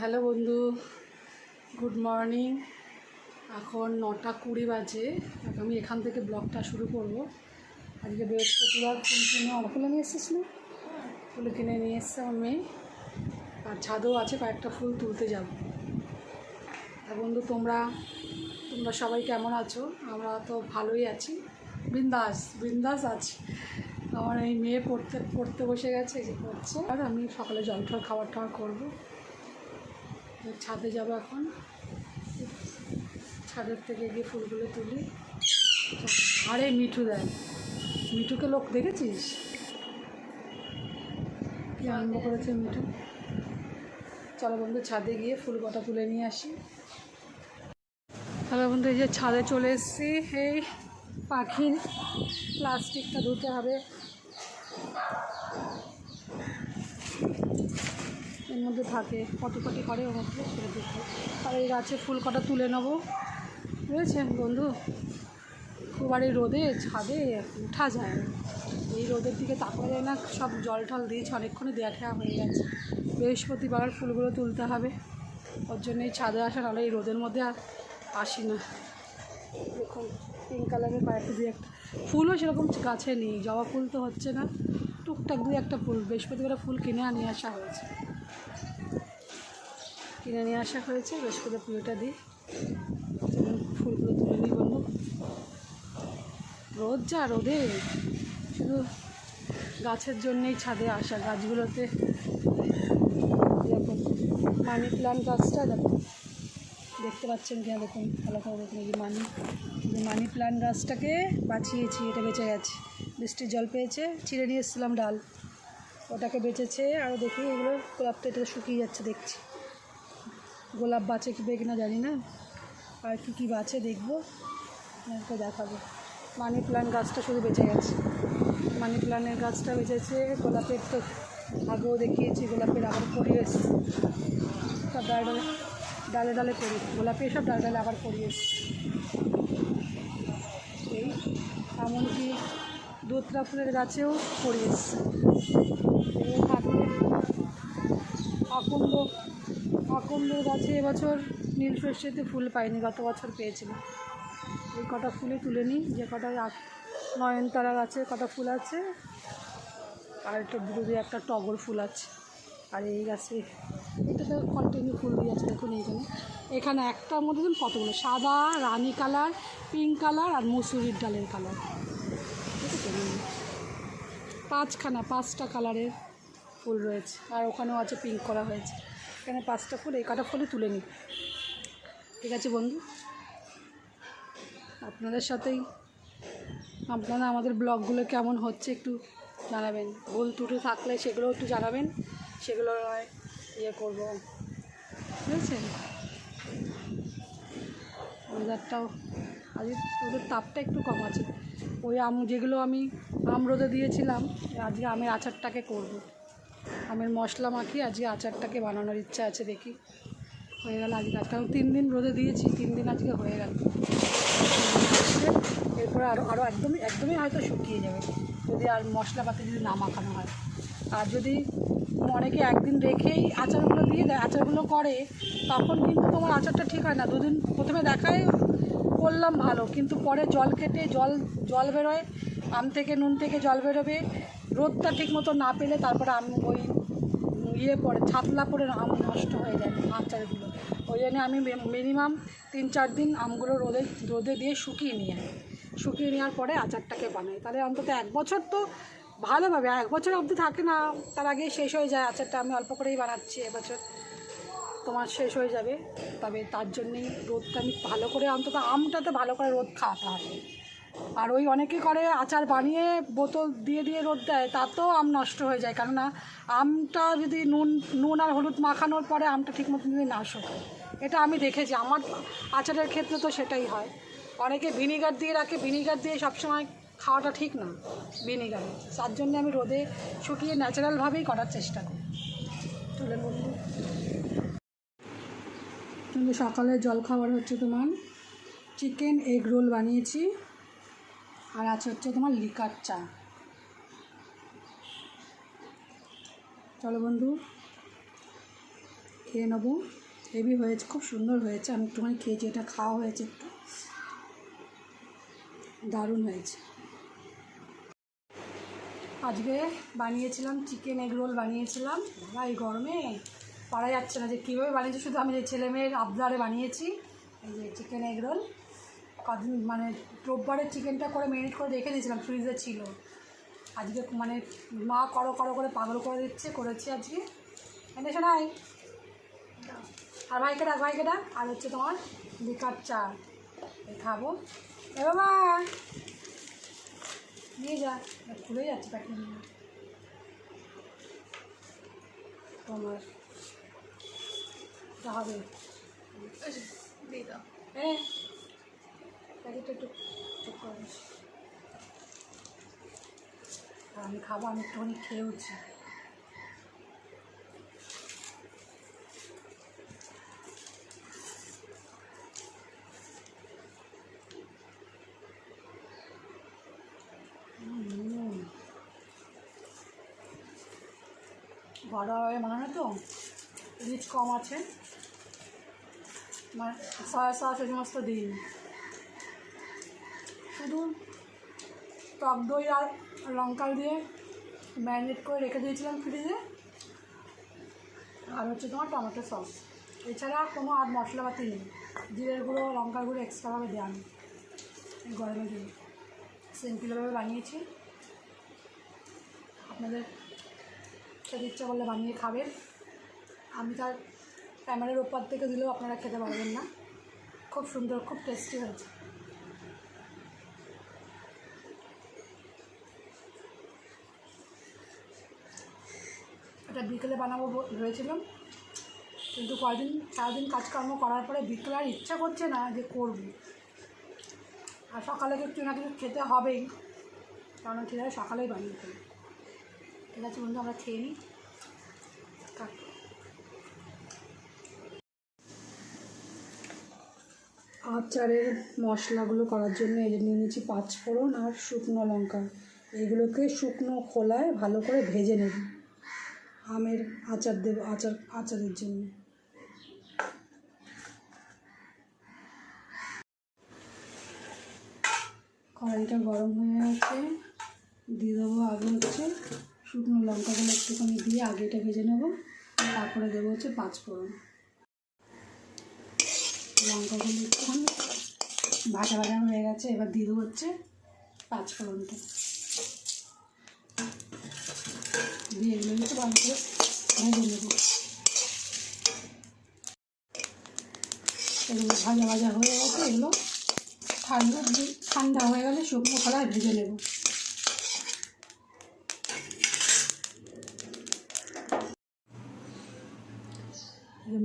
Hello বন্ধু, good morning. এখন নটা কুড়ি বাজে, আমি এখান থেকে ব্লগটা শুরু করব। আজকে বৃহস্পতিবার, ফুল কিনে অনেক ফুলে নিয়ে এসেছিস না? ফুল কিনে নিয়ে এসছে আমার মেয়ে আর ছাদেও আছে, কয়েকটা ফুল তুলতে যাব। আর বন্ধু, তোমরা তোমরা সবাই কেমন আছো? আমরা তো ভালোই আছি। বৃন্দাস বৃন্দাস আছি। আমার এই মেয়ে পড়তে পড়তে বসে গেছে যে পড়ছে। আর আমি সকালে জল টল খাবার টাবার করব। ছাদে যাব এখন। ছাদের থেকে গিয়ে ফুলগুলো তুলি। আরে মিঠু দেয় মিঠুকে লোক দেখেছিস? কি আরম্ভ করেছে মিঠু। চলো বন্ধু, ছাদে গিয়ে ফুল কটা তুলে নিয়ে আসি। হ্যালো বন্ধু, এই যে ছাদে চলে এসেছি। এই পাখির প্লাস্টিকটা ধুতে হবে। এর মধ্যে থাকে পটি পটি করে ওর মধ্যে ছেড়ে দিতে আর এই গাছে ফুল কটা তুলে নেব। বুঝেছেন বন্ধু? খুব আর এই রোদে, ছাদে উঠা যায় না। এই রোদের দিকে তাকানো যায় না, সব জল টল দিয়েছে অনেকক্ষণই দেয়া ঠেয়া হয়ে গেছে। বৃহস্পতিবার ফুলগুলো তুলতে হবে। ওর জন্য এই ছাদে আসা, নাহলে এই রোদের মধ্যে আর আসি না। দেখুন পিঙ্ক কালারের কয়েকটা দুই একটা ফুলও সেরকম গাছে নেই, জবা ফুল তো হচ্ছে না। টুকটাক দুই একটা ফুল, বৃহস্পতিবার ফুল কিনে নিয়ে আসা হয়েছে। কিনে নিয়ে আসা হয়েছে বৃহস্পতি পুজোটা দিই। ফুলগুলো তুলে নিই বন্ধু। রোদ যা, রোদে। শুধু গাছের জন্যেই ছাদে আসা গাছগুলোতে। দেখুন, মানি প্লান্ট গাছটা, দেখুন। দেখতে পাচ্ছেন কিনা, দেখুন, ভালো করে দেখুন এই মানি। মানি প্লান্ট গাছটাকে বাঁচিয়েছি, এটা বেঁচে গেছে। বৃষ্টির জল পেয়েছে, ছিঁড়ে নিয়ে এসেছিলাম ডাল। ওটাকে বেঁচেছে আরও দেখি এগুলো গোলাপটা এটা শুকিয়ে যাচ্ছে দেখছি। গোলাপ বাঁচে কি না জানি না, আর কী কী বাঁচে দেখব আপনাকে দেখাবো। মানি প্লান্ট গাছটা শুধু বেঁচে গেছে। মানি প্লান্টের গাছটা বেঁচেছে, গোলাপের তো আগেও দেখিয়েছি, গোলাপের আবার করিয়ে এসছে। সব ডালে ডালে ডালে করি গোলাপের সব ডালে ডালে আবার করিয়ে এসছে। এই, এমনকি দোতরা ফুলের গাছেও করিয়ে এসছে। থাকলে আকন্দের গাছে এবছর নীল সর্ষেতে ফুল পাইনি, গত বছর পেয়েছিল। এই কটা ফুলে তুলে নিই, যে কটা নয়নতারা গাছে কটা ফুল আছে, আর একটা দিয়ে একটা টগর ফুল আছে। আর এই গাছে এটা তো কন্টিনিউ ফুল দিয়ে আছে, দেখুন এইখানে। এখানে একটার মধ্যে কতগুলো, সাদা, রানী কালার, পিঙ্ক কালার আর মুসুরির ডালের কালার। পাঁচখানা, পাঁচটা কালারের ফুল রয়েছে। আর ওখানেও আছে পিঙ্ক করা হয়েছে। এখানে পাঁচটা ফুল, এই কটা ফুলই তুলে নিই। ঠিক আছে বন্ধু? আপনাদের সাথেই। আপনারা আমাদের ব্লগগুলো কেমন হচ্ছে একটু জানাবেন। ভুল ত্রুটি থাকলে সেগুলো একটু জানাবেন। সেগুলো নয় ইয়ে করব। বুঝেছেন ওয়েদারটাও আজ ওদের তাপটা একটু কম আছে। ওই আম, যেগুলো আমি আম রোদে দিয়েছিলাম, আজকে আমের আচারটাকে করব। আমের মশলা মাখিয়ে আজকে আচারটাকে বানানোর ইচ্ছা আছে দেখি। হয়ে গেল আজকে আজকে আমি তিন দিন রোদে দিয়েছি, তিন দিন আজকে হয়ে গেল। এরপরে আরও আরও একদমই একদমই হয়তো শুকিয়ে যাবে। যদি আর মশলাপাতি যদি না মাখানো হয়। আর যদি অনেকে একদিন রেখেই আচারগুলো দিয়ে দেয়, আচারগুলো করে, তখন কিন্তু তোমার আচারটা ঠিক হয় না। দুদিন প্রথমে দেখায় করলাম ভালো, কিন্তু পরে জল কেটে জল জল বেরোয়, আম থেকে নুন থেকে জল বেরোবে, রোদটা ঠিক মতো না পেলে তারপরে আম ওই ইয়ে পড়ে ছাতলা পড়ে আম নষ্ট হয়ে যায়, আচারগুলো। ওই জন্য আমি মিনিমাম তিন চার দিন আমগুলো রোদে রোদে দিয়ে শুকিয়ে নিয়ে শুকিয়ে নেওয়ার পরে আচারটাকে বানাই। তাহলে অন্তত এক বছর তো ভালোভাবে এক বছর অবধি থাকে না, তার আগে শেষ হয়ে যায় আচারটা, আমি অল্প করেই বানাচ্ছি এবছর। তোমার শেষ হয়ে যাবে। তবে তার জন্যেই রোদটা আমি ভালো করে অন্তত আমটাতে ভালো করে রোদ খাওয়াতে হবে। আর ওই অনেকে করে আচার বানিয়ে বোতল দিয়ে দিয়ে রোদ দেয়, তাতেও আম নষ্ট হয়ে যায়। কেননা আমটা যদি নুন নুন আর হলুদ মাখানোর পরে আমটা ঠিক মতন যদি না শোকায়, এটা আমি দেখেছি। আমার আচারের ক্ষেত্রে তো সেটাই হয়। অনেকে ভিনিগার দিয়ে রাখে, ভিনিগার দিয়ে সবসময় খাওয়াটা ঠিক না, ভিনিগারে। তার জন্য আমি রোদে শুকিয়ে ন্যাচারালভাবেই করার চেষ্টা করি। তুলে বন্ধু। কিন্তু সকালে জল খাবার হচ্ছে তোমার চিকেন, এগ রোল বানিয়েছি। আর আছে হচ্ছে তোমার লিকার চা। চলো বন্ধু, খেয়ে নেব। হেভি হয়েছে, খুব সুন্দর হয়েছে। আমি একটুখানি খেয়েছি, এটা খাওয়া হয়েছে একটু। দারুণ হয়েছে। আজকে বানিয়েছিলাম, চিকেন এগ রোল বানিয়েছিলাম। এই গরমে। পারা যাচ্ছে না যে কীভাবে বানিয়েছি, শুধু আমি যে ছেলে মেয়ের আবদারে বানিয়েছি। এই যে চিকেন এগ রোল কদিন মানে রোববারের চিকেনটা করে মেরিনেট করে রেখে দিয়েছিলাম ফ্রিজে ছিল। আজকে মানে মা করো করো করে পাগল করে দিচ্ছে, করেছি আজকে। এনে শোনাই আর ভাইকে ডাক ভাইকে ডাক। আর হচ্ছে তোমার কাপ চা খাব। এ বাবা! নিয়ে যা। খুলে যাচ্ছে প্যাকেট তোমার এটা হবে। হ্যাঁ প্যাকেটটা একটু ঠিক করে আমি খাব আমি একটুখানি খেয়েওছি হুম। ঘরোয়াভাবে বানানো তো রিচ কম আছে। মানে সয়া সস সমস্ত দিন শুধু টক দই আর লঙ্কা দিয়ে ম্যারিনেট করে রেখে দিয়েছিলাম ফ্রিজে। আর হচ্ছে তোমার টমেটো সস। এছাড়া কোনো আর মশলাপাতি নেই। জিরের গুঁড়ো, লঙ্কার গুঁড়ো এক্সট্রাভাবে নেই। এই গরমের দিন। সিম্পলভাবে বানিয়েছি। আপনাদের খেতে ইচ্ছা করলে বানিয়ে খাবেন। আমি তার ক্যামেরার ওপর থেকে দিলেও আপনারা খেতে পারবেন না। খুব সুন্দর, খুব টেস্টি হয়েছে। এটা বিকেলে বানাবো ভেবেছিলাম। কিন্তু কয়দিন, সারাদিন কাজকর্ম করার পরে বিকেলে আর ইচ্ছা করছে না যে করব। আর সকালে কিছু না কিছু খেতে হবেই, কারণ ঠিক আছে সকালেই বানিয়ে ফেলি। ঠিক আছে বন্ধু, আমরা খেয়ে নিই। আচারের মশলাগুলো করার জন্য এই নিয়ে নিয়েছি পাঁচফোড়ন আর শুকনো লঙ্কা। এইগুলোকে শুকনো খোলায় ভালো করে ভেজে নেব আমের আচার দেব, আচার, আচারের জন্য। কড়াইটা গরম হয়ে গেছে। দিয়ে দেবো আগে হচ্ছে শুকনো লঙ্কাগুলো একটুখানি দিয়ে আগে এটা ভেজে নেব। তারপরে দেবো হচ্ছে পাঁচফোড়ন লঙ্কাগুলো একটুখানি। ভাজা ভাজা হয়ে গেছে, এবার দিয়ে হচ্ছে পাঁচফোড়নটা। দিয়ে এগুলো একটু ভালো করে ভেজে নেব। এগুলো ভাজা ভাজা হয়ে গেছে, এগুলো ঠান্ডা ঠান্ডা হয়ে গেলে শুকনো খোলায় ভেজে নেব।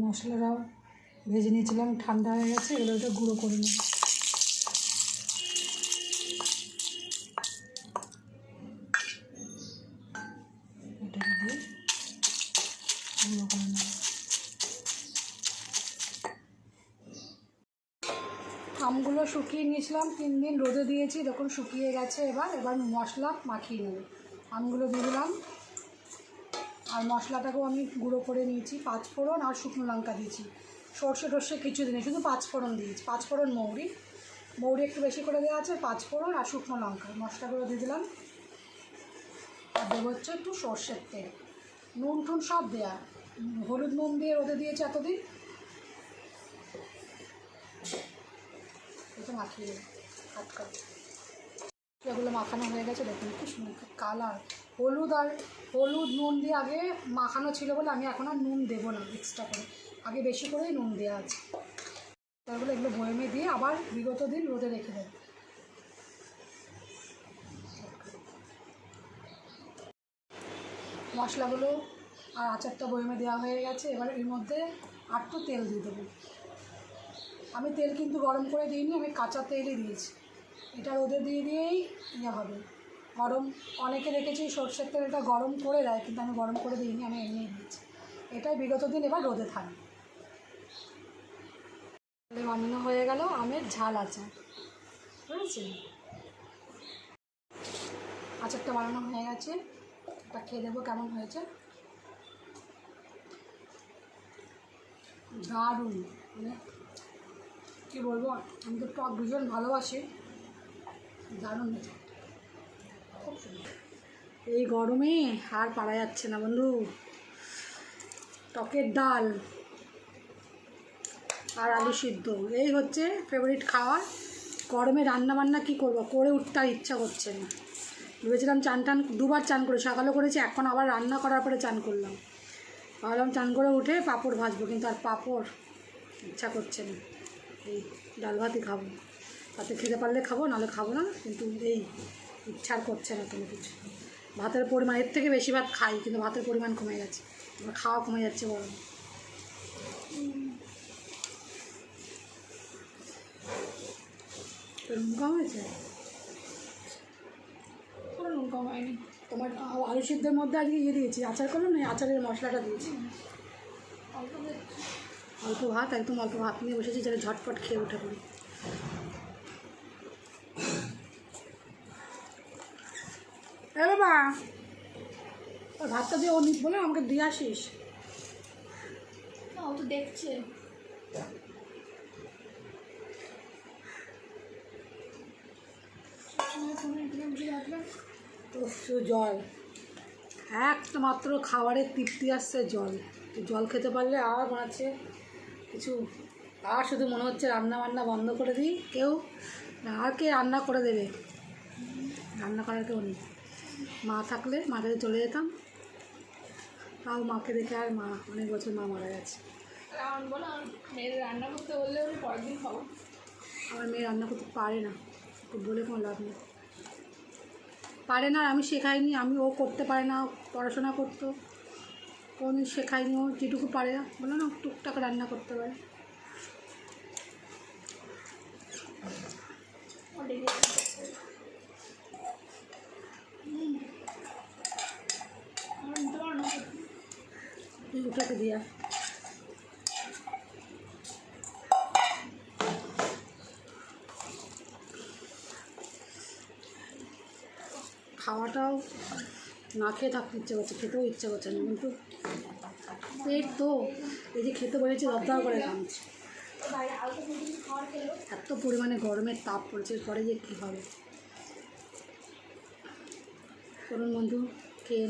মশলাটাও ভেজে নিয়েছিলাম, ঠান্ডা হয়ে গেছে এগুলো ওটা গুঁড়ো করে নেব আমগুলো শুকিয়ে নিয়েছিলাম, তিন দিন রোদে দিয়েছি, যখন শুকিয়ে গেছে এবার এবার মশলা মাখিয়ে নেব। আমগুলো দিয়ে দিলাম। আর মশলাটাকেও আমি গুঁড়ো করে নিয়েছি, পাঁচফোড়ন আর শুকনো লঙ্কা দিয়েছি। সর্ষে টর্ষে কিছু দিনে শুধু পাঁচফোড়ন দিয়েছি পাঁচফোড়ন মৌরি। মৌরি একটু বেশি করে দেওয়া আছে, পাঁচফোড়ন আর শুকনো লঙ্কা। মশলাগুলো দিয়ে দিলাম। আর দেবো হচ্ছে একটু সর্ষের তেল। নুন টুন সব দেওয়া হলুদ নুন দিয়ে রোদে দিয়েছে এতদিন। এটা মাখিয়ে আটকা এগুলো মাখানো হয়ে গেছে, দেখুন কি সুন্দর কালার হলুদ আর হলুদ নুন দিয়ে আগে মাখানো ছিল বলে আমি এখন আর নুন দেবো না এক্সট্রা করে। আগে বেশি করেই নুন দেওয়া আছে। তারপরে এগুলো বয়মে দিয়ে আবার বিগত দিন রোদে রেখে দেবো। মশলাগুলো আর আচারটা বয়মে দেওয়া হয়ে গেছে। এবার এর মধ্যে আটটু তেল দিয়ে দেবো। আমি তেল কিন্তু গরম করে দিইনি, আমি কাঁচা তেলই দিয়েছি। এটা রোদে দিয়ে দিয়েই ইয়ে হবে। গরম, অনেকে দেখেছি সর্ষের তেলটা গরম করে দেয়, কিন্তু আমি গরম করে দিইনি, আমি এমনিই দিয়েছি। এটাই বিগত দিন এবার রোদে থাকবে। বানানো হয়ে গেল, আমের ঝাল আচার। বুঝেছি আচারটা বানানো হয়ে গেছে। এটা খেয়ে দেবো কেমন হয়েছে। দারুণ। মানে কী বলব আমি তো টক ভীষণ ভালোবাসি। দারুণ খুব এই গরমে আর পারা যাচ্ছে না বন্ধু। টকের ডাল। আর আলু সিদ্ধ। এই হচ্ছে ফেভারিট খাবার গরমে রান্না বান্না কী করব? করে উঠতে আর ইচ্ছা করছে না। ভেবেছিলাম চান টান, দুবার চান করে সকালে করেছি, এখন আবার রান্না করার পরে চান করলাম। ভাবলাম চান করে উঠে পাঁপড় ভাজবো, কিন্তু আর পাঁপড় ইচ্ছা করছে না। এই ডাল ভাতই খাব। তাতে খেতে পারলে খাব, নাহলে খাব না, কিন্তু এই ইচ্ছা আর করছে না কোনো কিছু। ভাতের পরিমাণ, এর থেকে বেশি ভাত খাই, কিন্তু ভাতের পরিমাণ কমে গেছে। খাওয়া কমে যাচ্ছে গরম। তোর নুন হয়েছে কোনো কম হয়নি তোমার আলু সিদ্ধের মধ্যে আজকে ইয়ে দিয়েছি আচার করলাম না আচারের মশলাটা দিয়েছি অল্প ভাত একদম অল্প ভাত নিয়ে বসেছি যাতে ঝটপট খেয়ে উঠে পড়ি এ বাবা ওই ভাতটা দিয়ে ও নিত বলে আমাকে দিয়ে আসিস ও তো দেখছে সবসময় ফোনে একদম বসে থাকবে তো জল। একটা মাত্র খাবারের তৃপ্তি আসছে জল। তো জল খেতে পারলে আর হচ্ছে কিছু আর শুধু মনে হচ্ছে রান্না বান্না বন্ধ করে দিই। কেউ আর কে রান্না করে দেবে? রান্না করার কেউ নেই। মা থাকলে মা মাকে চলে যেতাম। তাও মাকে দেখে আর মা অনেক বছর মা মারা গেছে। মেয়ের রান্না করতে বললে পরের দিন খাব। আমার মেয়ে রান্না করতে পারে না। বলে কোনো লাভ নেই। পারে না, আমি শেখাইনি, আমি ও করতে পারে না পড়াশোনা করতো। কোনোদিন শেখাইনি, ও যেটুকু পারে, বলো না, টুকটাক রান্না করতে পারে। ও দিয়া খাওয়াটাও না খেয়ে থাকতে ইচ্ছে করছে, খেতেও ইচ্ছে করছে না। কিন্তু পেট তো, এই যে খেতে বলেছি, দরদার করে কামছে এত পরিমাণে গরমের তাপ পড়ছে পরে যে কী হবে? করুন বন্ধু, খেয়ে।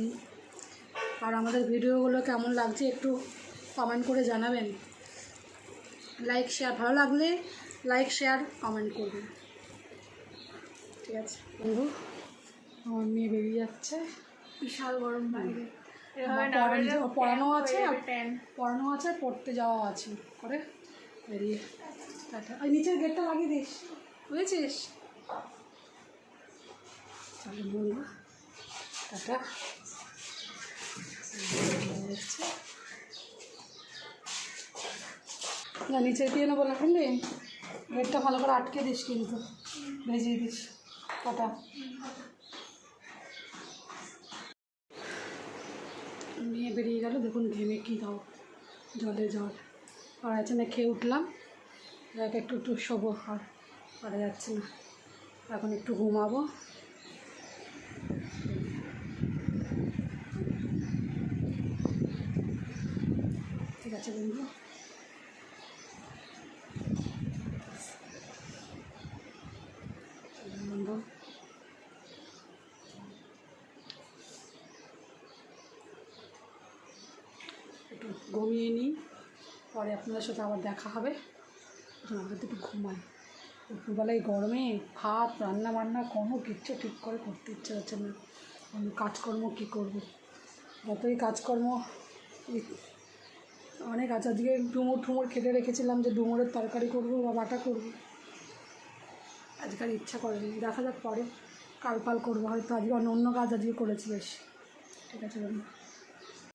আর আমাদের ভিডিওগুলো কেমন লাগছে একটু কমেন্ট করে জানাবেন। লাইক শেয়ার ভালো লাগলে লাইক শেয়ার কমেন্ট করবেন। ঠিক আছে। বন্ধু আমার মেয়ে বেরিয়ে যাচ্ছে। বিশাল গরম বাইরে। পড়ানো- আছে পড়ানো আছে পড়তে যাওয়া আছে। করে বেরিয়ে। টাটা। ওই নিচের গেটটা লাগিয়ে দিস। বুঝেছিস? তাহলে বলব। টাটা। না নিচে দিয়ে নেব না বুঝলি? গেটটা ভালো করে আটকে দিস কিন্তু। ভেজিয়ে দিস। Ta ta. মেয়ে বেরিয়ে গেল। দেখুন, ঘেমে কী দাও, জলে জল। আর আছে না, খেয়ে উঠলাম। যাকে একটু একটু শোবো, আর পারা যাচ্ছে না। এখন একটু ঘুমাবো। ঠিক আছে বন্ধু একটু ঘুমিয়ে নিই। পরে আপনাদের সাথে আবার দেখা হবে। এখন আমরা একটু ঘুমাই দুপুরবেলায় গরমে ভাত, রান্না বান্না কোনো কিচ্ছু ঠিক করে করতে ইচ্ছে হচ্ছে না। আমি কাজকর্ম কী করব? যতই কাজকর্ম অনেক আছে। আজকে ডুমুর ঠুমুর কেটে রেখেছিলাম যে ডুমুরের তরকারি করব বা বাটা করব। আজকাল ইচ্ছা করেনি। দেখা যাক পরে কাল ফাল করব। হয়তো আজকে অন্য অন্য কাজ আজকে করেছি বেশ। ঠিক আছে